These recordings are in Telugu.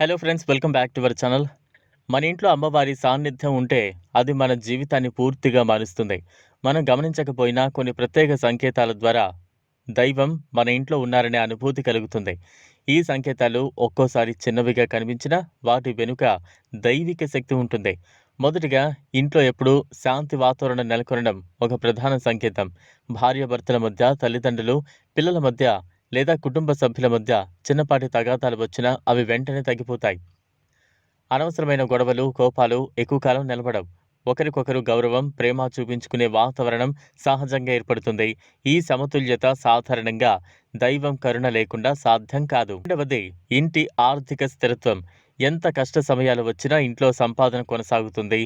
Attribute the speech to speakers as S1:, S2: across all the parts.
S1: Hello friends welcome back to our channel మన ఇంట్లో అమ్మవారి సాన్నిధ్యం ఉంటే అది మన జీవితాన్ని పూర్తిగా మారుస్తుంది. మనం గమనించకపోయినా కొన్ని ప్రత్యేక సంకేతాల ద్వారా దైవం మన ఇంట్లో ఉన్నారనే అనుభూతి కలుగుతుంది. ఈ సంకేతాలు ఒక్కోసారి చిన్నవిగా కనిపించినా వాటి వెనుక దైవిక శక్తి ఉంటుంది. మొదటిగా ఇంట్లో ఎప్పుడూ శాంతి వాతావరణం నెలకొనడం ఒక ప్రధాన సంకేతం. భార్యాభర్తల మధ్య తల్లిదండ్రులు పిల్లల మధ్య లేదా కుటుంబ సభ్యుల మధ్య చిన్నపాటి తగాదాలు వచ్చినా అవి వెంటనే తగ్గిపోతాయి. అనవసరమైన గొడవలు కోపాలు ఎక్కువ కాలం నిలబడవు. ఒకరికొకరు గౌరవం ప్రేమ చూపించుకునే వాతావరణం సహజంగా ఏర్పడుతుంది. ఈ సమతుల్యత సాధారణంగా దైవం కరుణ లేకుండా సాధ్యం కాదు. రెండవది ఇంటి ఆర్థిక స్థిరత్వం. ఎంత కష్ట సమయాలు వచ్చినా ఇంట్లో సంపాదన కొనసాగుతుంది.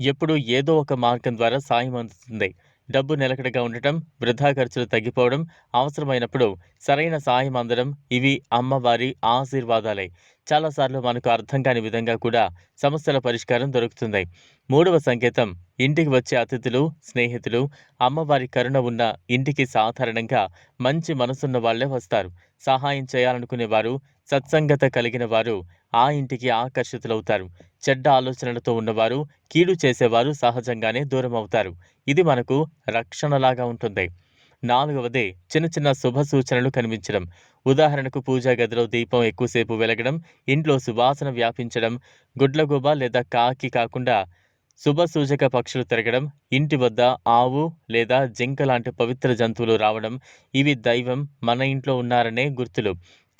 S1: ఎప్పుడూ ఏదో ఒక మార్గం ద్వారా సాయం అందుతుంది. డబ్బు నిలకడగా ఉండటం వృధా ఖర్చులు తగ్గిపోవడం అవసరమైనప్పుడు సరైన సాయం అందడం ఇవి అమ్మవారి ఆశీర్వాదాలే. చాలాసార్లు మనకు అర్థం కాని విధంగా కూడా సమస్యల పరిష్కారం దొరుకుతుంది. మూడవ సంకేతం ఇంటికి వచ్చే అతిథులు స్నేహితులు అమ్మవారి కరుణ ఉన్న ఇంటికి సాధారణంగా మంచి మనసున్న వాళ్ళే వస్తారు. సహాయం చేయాలనుకునే వారు సత్సంగత కలిగిన వారు ఆ ఇంటికి ఆకర్షితులవుతారు. చెడ్డ ఆలోచనలతో ఉన్నవారు కీడు చేసేవారు సహజంగానే దూరం అవుతారు ఇది మనకు రక్షణలాగా ఉంటుంది. నాలుగవది చిన్న చిన్న శుభ సూచనలు కనిపించడం. ఉదాహరణకు పూజా గదిలో దీపం ఎక్కువసేపు వెలగడం ఇంట్లో సువాసన వ్యాపించడం గుడ్లగూబ లేదా కాకి కాకుండా శుభ సూచక పక్షులు తిరగడం ఇంటి వద్ద ఆవు లేదా జింక లాంటి పవిత్ర జంతువులు రావడం ఇవి దైవం మన ఇంట్లో ఉన్నారనే గుర్తులు.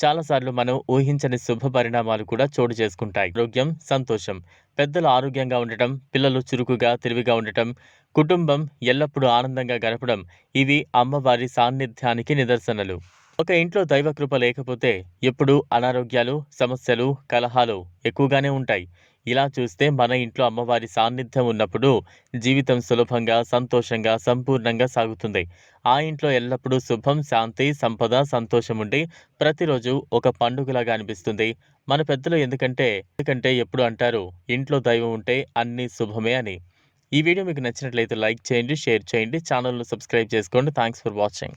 S1: చాలాసార్లు మనం ఊహించని శుభ పరిణామాలు కూడా చోటు చేసుకుంటాయి. ఆరోగ్యం సంతోషం. పెద్దలు ఆరోగ్యంగా ఉండటం పిల్లలు చురుకుగా తెలివిగా ఉండటం కుటుంబం ఎల్లప్పుడూ ఆనందంగా గడపడం ఇవి అమ్మవారి సాన్నిధ్యానికి నిదర్శనలు. ఒక ఇంట్లో దైవకృప లేకపోతే ఎప్పుడూ అనారోగ్యాలు సమస్యలు కలహాలు ఎక్కువగానే ఉంటాయి. ఇలా చూస్తే మన ఇంట్లో అమ్మవారి సాన్నిధ్యం ఉన్నప్పుడు జీవితం సులభంగా సంతోషంగా సంపూర్ణంగా సాగుతుంది. ఆ ఇంట్లో ఎల్లప్పుడూ శుభం శాంతి సంపద సంతోషం ఉండి ప్రతిరోజు ఒక పండుగలాగా అనిపిస్తుంది. మన పెద్దలు ఎందుకంటే ఎందుకంటే ఎప్పుడు అంటారు ఇంట్లో దైవం ఉంటే అన్నీ శుభమే అని. ఈ వీడియో మీకు నచ్చినట్లయితే లైక్ చేయండి షేర్ చేయండి ఛానల్ను సబ్స్క్రైబ్ చేసుకోండి. Thanks for watching.